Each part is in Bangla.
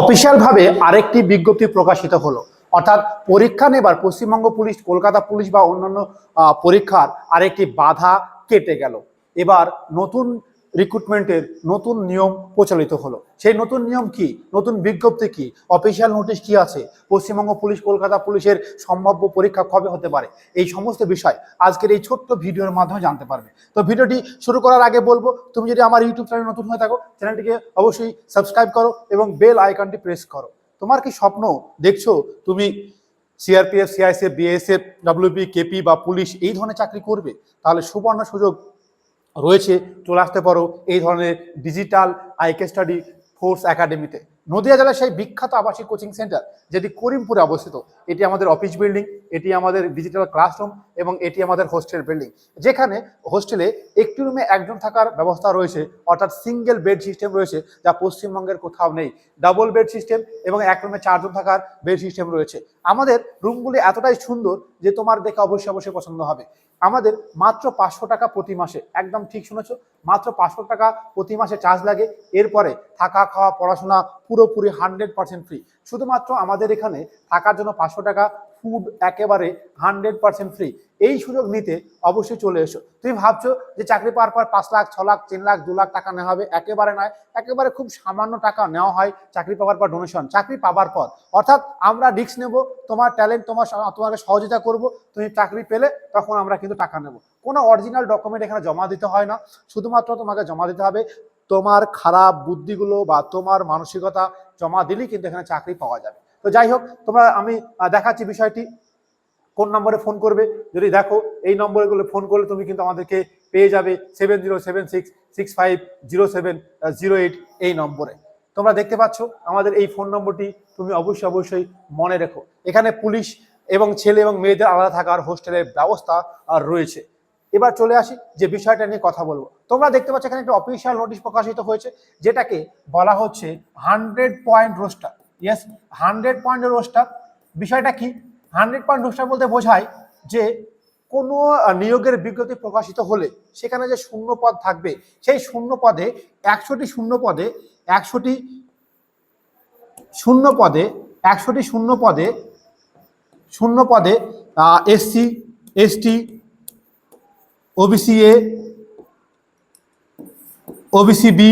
অফিসিয়ালভাবে আরেকটি বিজ্ঞপ্তি প্রকাশিত হলো। অর্থাৎ পরীক্ষা নেবার পশ্চিমবঙ্গ পুলিশ, কলকাতা পুলিশ বা অন্যান্য পরীক্ষার আরেকটি বাধা কেটে গেল। এবার নতুন রিক্রুটমেন্টের নতুন নিয়ম প্রচলিত হলো। সেই নতুন নিয়ম কি? নতুন বিজ্ঞপ্তি কি? অফিসিয়াল নোটিশ কি আছে? পশ্চিমবঙ্গ পুলিশ কলকাতা পুলিশের সম্ভাব্য পরীক্ষা কবে হতে পারে? এই সমস্ত বিষয় আজকের এই ছোট্ট ভিডিওর মাধ্যমে জানতে পারবে। তো ভিডিওটি শুরু করার আগে বলব, তুমি যদি আমার ইউটিউব চ্যানেল নতুন হয়ে থাকো চ্যানেলটিকে অবশ্যই সাবস্ক্রাইব করো এবং বেল আইকনটি প্রেস করো। তোমার কি স্বপ্ন? দেখছ তুমি CRPF CISF BSF WP KP বা পুলিশ এই ধরনের চাকরি করবে? তাহলে সুবর্ণ সুযোগ রয়েছে, চলে আসতে পারো এই ধরনের ডিজিটাল আইকে স্টাডি ফোর্স একাডেমিতে নদিয়া জেলার সেই বিখ্যাত আবাসিক কোচিং সেন্টার যেটি করিমপুরে অবস্থিত, এটি আমাদের অফিস বিল্ডিং এটি আমাদের ডিজিটাল ক্লাসরুম এবং এটি আমাদের হোস্টেল বিল্ডিং যেখানে হোস্টেলে একটি রুমে একজন থাকার ব্যবস্থা রয়েছে, অর্থাৎ সিঙ্গেল বেড সিস্টেম রয়েছে, যা পশ্চিমবঙ্গের কোথাও নেই। ডাবল বেড সিস্টেম এবং এক রুমে চারজন থাকার বেড সিস্টেম রয়েছে। আমাদের রুমগুলি এতটাই সুন্দর যে তোমার দেখে অবশ্যই অবশ্যই পছন্দ হবে। আমাদের মাত্র পাঁচশো টাকা প্রতি মাসে, একদম ঠিক শুনেছো, মাত্র পাঁচশো টাকা প্রতি মাসে চার্জ লাগে। এরপরে থাকা, খাওয়া, পড়াশোনা পুরোপুরি হান্ড্রেড পার্সেন্ট ফ্রি শুধুমাত্র আমাদের এখানে থাকার জন্য পাঁচশো টাকা ফুড একেবারে হান্ড্রেড পার্সেন্ট ফ্রি এই সুযোগ নিতে অবশ্যই চলে এসো। তুমি ভাবছ যে চাকরি পাওয়ার পর পাঁচ লাখ, ছ লাখ, তিন লাখ, দু লাখ টাকা নেওয়া হবে? একেবারে নয়। একেবারে খুব সামান্য টাকা নেওয়া হয় চাকরি পাওয়ার পর ডোনেশন চাকরি পাওয়ার পর। অর্থাৎ আমরা রিস্ক নেব, তোমার ট্যালেন্ট তোমার তোমাকে সহযোগিতা করব, তুমি চাকরি পেলে তখন আমরা কিন্তু টাকা নেব। কোনো অরিজিনাল ডকুমেন্ট এখানে জমা দিতে হয় না। শুধুমাত্র তোমাকে জমা দিতে হবে, তোমার খারাপ বুদ্ধিগুলো বা তোমার মানসিকতা জমা দিলেই কিন্তু এখানে চাকরি পাওয়া যাবে। তো যাই হোক, তোমরা, আমি দেখাচ্ছি বিষয়টি। কোন নম্বরে ফোন করবে? যদি দেখো এই নম্বরগুলো ফোন করলে তুমি কিন্তু আমাদেরকে পেয়ে যাবে seven zero seven six six five zero seven zero eight এই নম্বরে। তোমরা দেখতে পাচ্ছ, আমাদের এই ফোন নম্বরটি তুমি অবশ্যই অবশ্যই মনে রেখো। এখানে পুলিশ এবং ছেলে এবং মেয়েদের আলাদা থাকার হোস্টেলের ব্যবস্থা রয়েছে। এবার চলে আসি যে বিষয়টা নিয়ে কথা বলব। তোমরা দেখতে পাচ্ছ, এখানে একটা অফিসিয়াল নোটিশ প্রকাশিত হয়েছে, যেটাকে বলা হচ্ছে hundred point roster yes hundred point roster বিষয়টা কি? হান্ড্রেড পয়েন্ট রোস্টার বলতে বোঝায় যে কোনো নিয়োগের বিজ্ঞপ্তি প্রকাশিত হলে সেখানে যে শূন্য পদ থাকবে, সেই শূন্য পদে, একশোটি শূন্য পদে, একশোটি শূন্য পদে, একশোটি শূন্য পদে শূন্য পদে SC ST OBC A OBC B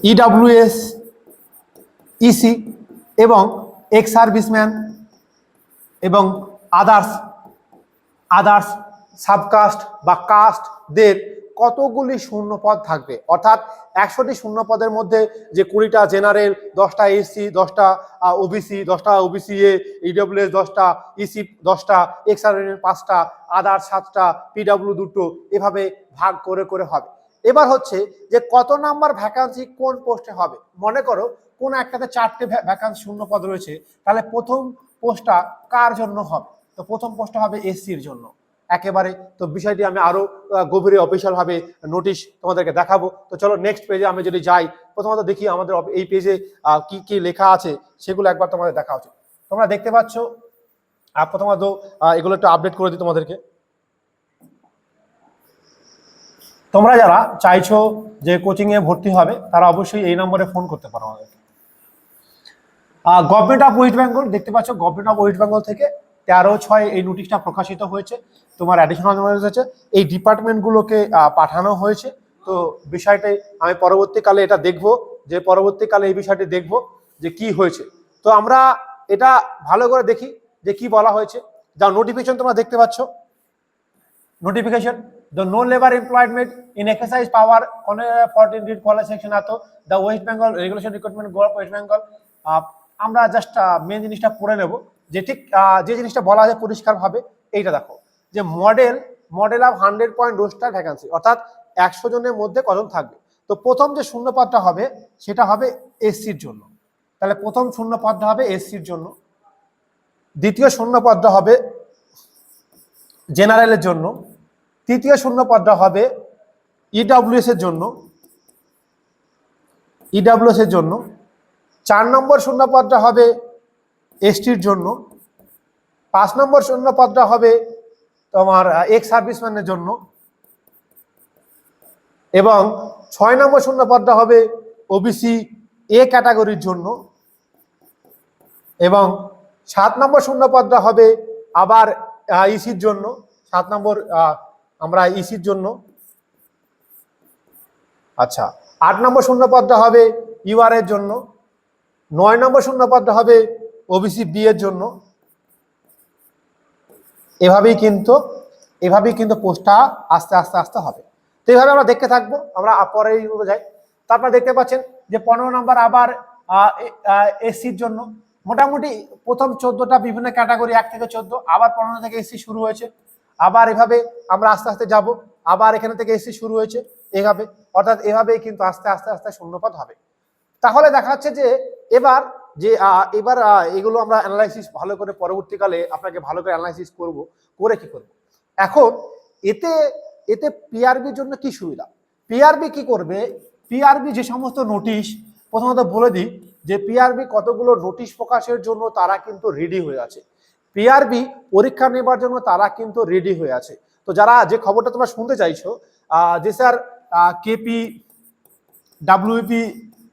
EWS EC এবং এক্স সার্ভিসম্যান এবং আদার্স আদার্স সাবকাস্ট বা কাস্টদের কতগুলি শূন্য পদ থাকবে? অর্থাৎ একশোটি শূন্য পদের মধ্যে যে কুড়িটা জেনারেল, দশটা এসসি দশটা ওবিসি দশটা ওবিসি এ ইডব্লিউএস দশটা ইসি দশটা এক্স পাঁচটা আদার্স সাতটা পিডব্লিউ দুটো, এভাবে ভাগ করে করে হবে। এবার হচ্ছে যে কত নাম্বার ভ্যাকান্সি কোন পোস্টে হবে? মনে করো কোন একটাতে চারটে ভ্যাকান্সি শূন্য পদ রয়েছে তাহলে প্রথম পোস্টটা কার জন্য হবে? তো প্রথম পোস্টটা হবে এসসির জন্য। একেবারে তো বিষয়টি আমি আরও আহ, গভীরে অফিসিয়াল ভাবে নোটিশ তোমাদেরকে দেখাবো। তো চলো নেক্সট পেজে আমি যদি যাই প্রথমত দেখি আমাদের এই পেজে কি কি লেখা আছে সেগুলো একবার তোমাদের দেখা উচিত। তোমরা দেখতে পাচ্ছ প্রথমত এগুলো একটু আপডেট করে দিই তোমাদেরকে। তোমরা যারা চাইছো যে কোচিং এ ভর্তি হবে, তারা অবশ্যই এই নম্বরে ফোন করতে পারো আমাদেরকে গভর্নমেন্ট অফ ওয়েস্ট বেঙ্গল দেখতে পাচ্ছ গভর্নমেন্ট অফ ওয়েস্ট বেঙ্গল থেকে তেরো ছয় এই নোটিশটা প্রকাশিত হয়েছে। তোমার অ্যাডিশনাল নোটিশ হয়েছে এই ডিপার্টমেন্টগুলোকে পাঠানো হয়েছে। তো বিষয়টাই আমি পরবর্তীকালে এটা দেখব, যে পরবর্তীকালে এই বিষয়টি দেখব যে কি হয়েছে। তো আমরা এটা ভালো করে দেখি যে কি বলা হয়েছে। যা নোটিফিকেশন তোমরা দেখতে পাচ্ছ। Notification the no labor employment in exercise power on a 14 read college section আতো the west bengal regulation recruitment go west bengal. আমরা জাস্ট মেন জিনিসটা পড়ে নেব, যে ঠিক যে জিনিসটা বলা আছে পরিষ্কার ভাবে, এইটা দেখো, যে model model of hundred point roster vacancy অর্থাৎ একশো জনের মধ্যে কজন থাকবে। তো প্রথম যে শূন্যপদটা হবে, সেটা হবে এসসির জন্য। তাহলে প্রথম শূন্য পদটা হবে এসসির জন্য। দ্বিতীয় শূন্য পদটা হবে জেনারেলের জন্য। তৃতীয় শূন্য পদটা হবে ইডাব্লিউএস এর জন্য। ইডাব্লিউএস এর জন্য। চার নম্বর শূন্য পদটা হবে এসটির জন্য। পাঁচ নম্বর শূন্য পদটা হবে তোমার এক্স সার্ভিসম্যানের জন্য। এবং ছয় নম্বর শূন্য পদটা হবে ওবিসি এ ক্যাটাগরির জন্য। এবং সাত নম্বর শূন্য পদটা হবে আবার ইসির জন্য। সাত নম্বর আমরা ইসির জন্য। আচ্ছা আট নম্বর শূন্য পদটা হবে ইউআর এর জন্য। নয় নম্বর শূন্য পদটা হবে ওবিসি বি এর জন্য। এভাবেই কিন্তু এভাবেই কিন্তু পোস্টটা আস্তে আস্তে আস্তে হবে। তো এইভাবে আমরা দেখতে থাকব, আমরা পরে যাই। তারপর দেখতে পাচ্ছেন যে পনেরো নম্বর আবার এসির জন্য। মোটামুটি প্রথম চোদ্দটা বিভিন্ন ক্যাটাগরি, এক থেকে চোদ্দ, আবার পনেরো থেকে এসি শুরু হয়েছে। আবার এভাবে আমরা আস্তে আস্তে যাব, আবার এখানে থেকে এসসি শুরু হয়েছে, এভাবে, অর্থাৎ এভাবেই কিন্তু আস্তে আস্তে আস্তে শূন্যপদ হবে। তাহলে দেখা যাচ্ছে যে এবার যে এবার এগুলো আমরা অ্যানালাইসিস ভালো করে পরবর্তীকালে আপনাকে ভালো করে অ্যানালাইসিস করব, করে কি করব? এখন এতে এতে পিআরবির জন্য কি সুবিধা? পিআরবি কি করবে? পিআরবি যে সমস্ত নোটিশ প্রথমত বলে দিই যে পিআরবি কতগুলো নোটিশ প্রকাশের জন্য তারা কিন্তু রেডি হয়ে আছে। পিআরবি পরীক্ষা নেবার জন্য তারা কিন্তু রেডি হয়ে আছে। তো যারা যে খবরটা তোমরা শুনতে চাইছো যে sir KP WP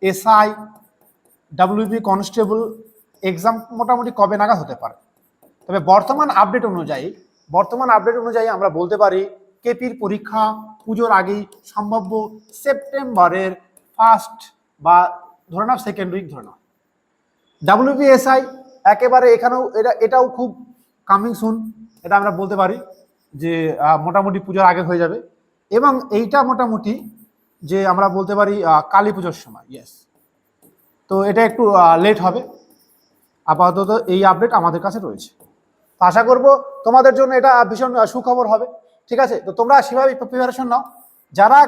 SI WP constable exam মোটামুটি কবে নাগাদ হতে পারে? তবে বর্তমান আপডেট অনুযায়ী, বর্তমান আপডেট অনুযায়ী আমরা বলতে পারি কেপির পরীক্ষা পুজোর আগেই সম্ভাব্য সেপ্টেম্বরের ফার্স্ট বা ধরে নাও সেকেন্ড উইক ধরে নাও। ডাব্লিউপিএসআই একেবারে এখানেও এটা, এটাও খুব কামিং সুন এটা আমরা বলতে পারি যে মোটামুটি পুজোর আগে হয়ে যাবে। এবং এইটা মোটামুটি যে আমরা বলতে পারি কালী পুজোর সময় ইয়েস তো এটা একটু লেট হবে। আপাতত এই আপডেট আমাদের কাছে রয়েছে। তো আশা করব তোমাদের জন্য এটা ভীষণ সুখবর হবে। ঠিক আছে? তো তোমরা সেভাবে প্রিপারেশন নাও। যারা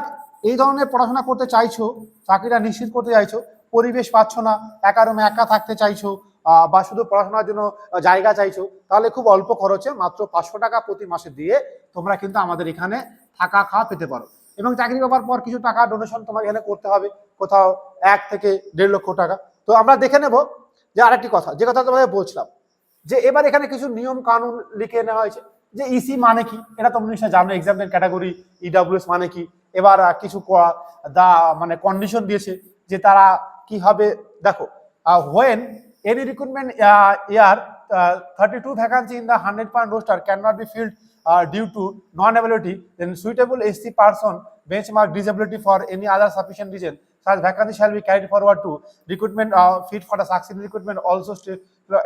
এই ধরনের পড়াশোনা করতে চাইছো, চাকরিটা নিশ্চিত করতে চাইছো, পরিবেশ পাচ্ছ না, একা রুমে একা থাকতে চাইছো বা শুধু পড়াশোনার জন্য জায়গা চাইছো, তাহলে খুব অল্প খরচে মাত্র পাঁচশো টাকা প্রতি মাসে দিয়ে তোমরা কিন্তু আমাদের এখানে থাকা খাওয়া পেতে পারো। এবং চাকরি পাওয়ার পর কিছু টাকা ডোনেশন তোমার এখানে করতে হবে, কোথাও এক থেকে দেড় লক্ষ টাকা। তো আমরা দেখে নেব যে আরেকটি কথা, যে কথা তোমাদের বলছিলাম, যে এবার এখানে কিছু নিয়ম কানুন লিখে নেওয়া হয়েছে, যে ইসি মানে কি? এটা তোমরা নিশ্চয় জানো এক্সামের ক্যাটাগরি ইডাব্লিউএস মানে কি? এবার কিছু দা মানে কন্ডিশন দিয়েছে, যে তারা কি হবে, দেখো when Any recruitment uh, year, uh, 32 vacancy in the 100 point roster cannot be filled uh, due to non-ability, then suitable SC person benchmark disability for any other sufficient reason such vacancy shall be carried forward to recruitment uh, fit for the succeeding recruitment also uh,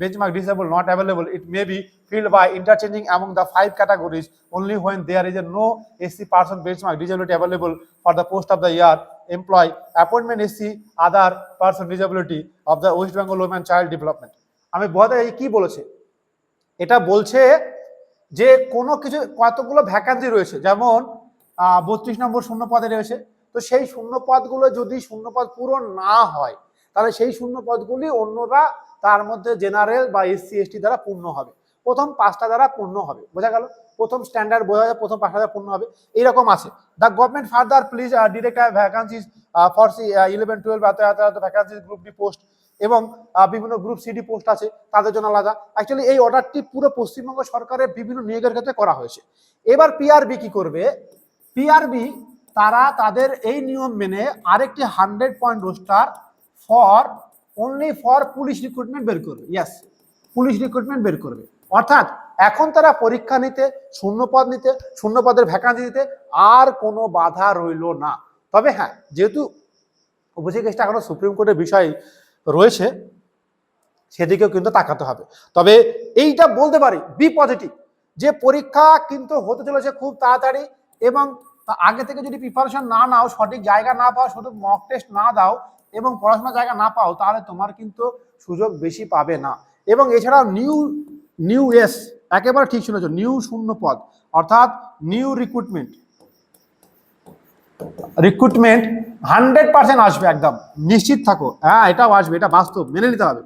benchmark disabled not available it may be filled by interchanging among the five categories only when there is a no SC person benchmark disability available for the post of the year employ appointment SC other person disability of the West Bengal Women Child Development আমি বোধ এই কি বলেছে এটা বলছে যে কোনো কিছু কতগুলো ভ্যাকান্সি রয়েছে যেমন বত্রিশ নম্বর শূন্য পদে রয়েছে তো সেই শূন্য পদগুলো যদি শূন্য পদ পূরণ না হয়, তাহলে সেই শূন্য পদগুলি অন্যরা তার মধ্যে জেনারেল বা এসসি, এসটি দ্বারা পূর্ণ হবে। প্রথম পাঁচটা দ্বারা পূর্ণ হবে। বোঝা গেল? প্রথম স্ট্যান্ডার্ড বোঝা যায়, প্রথম পাঁচটা দ্বারা পূর্ণ হবে। এইরকম আছে। The government further please direct vacancies for C eleven twelve vacancies group D post এবং বিভিন্ন গ্রুপ সিডি পোস্ট আছে, তাদের জন্য আলাদা। অ্যাকচুয়ালি এই অর্ডারটি পুরো পশ্চিমবঙ্গ সরকারের বিভিন্ন নিয়োগের ক্ষেত্রে করা হয়েছে। এবার পিআরবি কি করবে? পিআরবি তারা তাদের এই নিয়ম মেনে আরেকটি hundred point roster for only for police recruitment বের করবে। ইয়াস পুলিশ রিক্রুটমেন্ট বের করবে। অর্থাৎ এখন তারা পরীক্ষা নিতে শূন্য পদ নিতে শূন্য পদের ভ্যাকান্সি দিতে আর কোনো বাধা রইল না। তবে হ্যাঁ যেহেতু ওবিসি কেসটা এখনও সুপ্রিম কোর্টের বিষয় রয়েছে, সেদিকেও কিন্তু তাকাতে হবে। তবে এইটা বলতে পারি বি পজিটিভ যে পরীক্ষা কিন্তু হতে চলেছে খুব তাড়াতাড়ি এবং তা আগে থেকে যদি প্রিপারেশন না নাও, সঠিক জায়গা না পাও শুধু মক টেস্ট না দাও এবং পড়াশোনার জায়গা না পাও, তাহলে তোমার কিন্তু সুযোগ বেশি পাবে না। এবং এছাড়াও নিউ নিউ এস একেবারে ঠিক শুনেছ নিউ শূন্য পদ, অর্থাৎ new recruitment recruitment hundred percent আসবে একদম। নিশ্চিত থাকো। হ্যাঁ এটাও আসবে, এটা বাস্তব, মেনে নিতে হবে।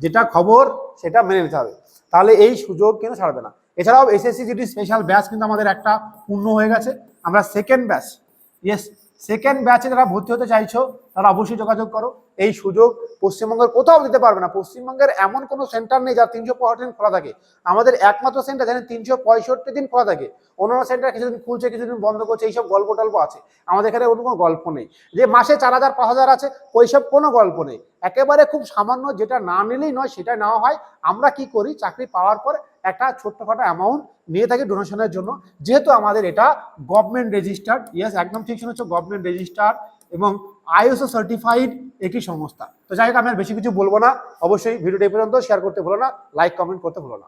যেটা খবর, সেটা মেনে নিতে হবে। তাহলে এই সুযোগ কিন্তু ছাড়বে না। এছাড়াও এসএসসি জিডি স্পেশাল ব্যাচ কিন্তু আমাদের একটা পূর্ণ হয়ে গেছে। আমরা সেকেন্ড ব্যাচ ইয়েস সেকেন্ড ব্যাচে যারা ভর্তি হতে চাইছো, তারা অবশ্যই যোগাযোগ করো। এই সুযোগ পশ্চিমবঙ্গের কোথাও দিতে পারবে না। পশ্চিমবঙ্গের এমন কোনো সেন্টার নেই যার তিনশো পঁয়ষট্টি দিন খোলা থাকে। আমাদের একমাত্র সেন্টার যেখানে তিনশো পঁয়ষট্টি দিন খোলা থাকে। অন্যান্য সেন্টার কিছুদিন খুলছে, কিছুদিন বন্ধ করছে, এইসব গল্প টল্প আছে। আমাদের এখানে অন্য কোনো গল্প নেই। যে মাসে চার হাজার, পাঁচ হাজার আছে, ওইসব কোনো গল্প নেই। একেবারে খুব সামান্য যেটা না নিলেই নয় সেটা নেওয়া হয়। আমরা কি করি? চাকরি পাওয়ার পর একটা ছোট্টখাটো অ্যামাউন্ট নিয়ে থাকি ডোনেশনের জন্য। যেহেতু আমাদের এটা গভর্নমেন্ট রেজিস্টার্ড ইয়েস একদম ঠিক শুনেছ গভর্নমেন্ট রেজিস্টার্ড এবং আইএসও সার্টিফাইড একটি সংস্থা। তো যাই হোক, আমি আর বেশি কিছু বলব না। অবশ্যই ভিডিওটি পর্যন্ত শেয়ার করতে ভুলো না লাইক কমেন্ট করতে ভুলো না।